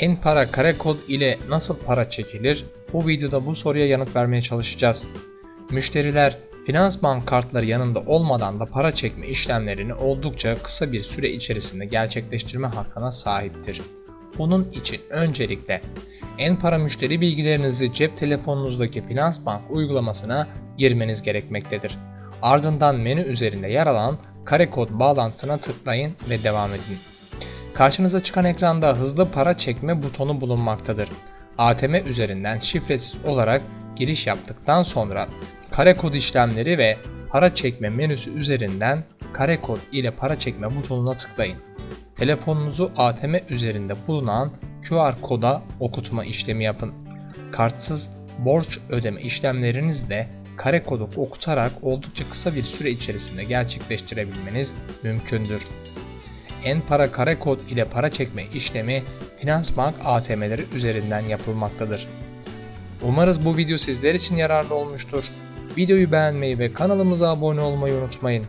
En para kare kod ile nasıl para çekilir? Bu videoda bu soruya yanıt vermeye çalışacağız. Müşteriler finans bank kartları yanında olmadan da para çekme işlemlerini oldukça kısa bir süre içerisinde gerçekleştirme hakkına sahiptir. Bunun için öncelikle en para müşteri bilgilerinizi cep telefonunuzdaki finans bank uygulamasına girmeniz gerekmektedir. Ardından menü üzerinde yer alan kare kod bağlantısına tıklayın ve devam edin. Karşınıza çıkan ekranda hızlı para çekme butonu bulunmaktadır. ATM üzerinden şifresiz olarak giriş yaptıktan sonra kare kod işlemleri ve para çekme menüsü üzerinden kare kod ile para çekme butonuna tıklayın. Telefonunuzu ATM üzerinde bulunan QR koda okutma işlemi yapın. Kartsız borç ödeme işlemlerinizi de kare kodu okutarak oldukça kısa bir süre içerisinde gerçekleştirebilmeniz mümkündür. En para kare kod ile para çekme işlemi Finansbank ATM'leri üzerinden yapılmaktadır. Umarız bu video sizler için yararlı olmuştur. Videoyu beğenmeyi ve kanalımıza abone olmayı unutmayın.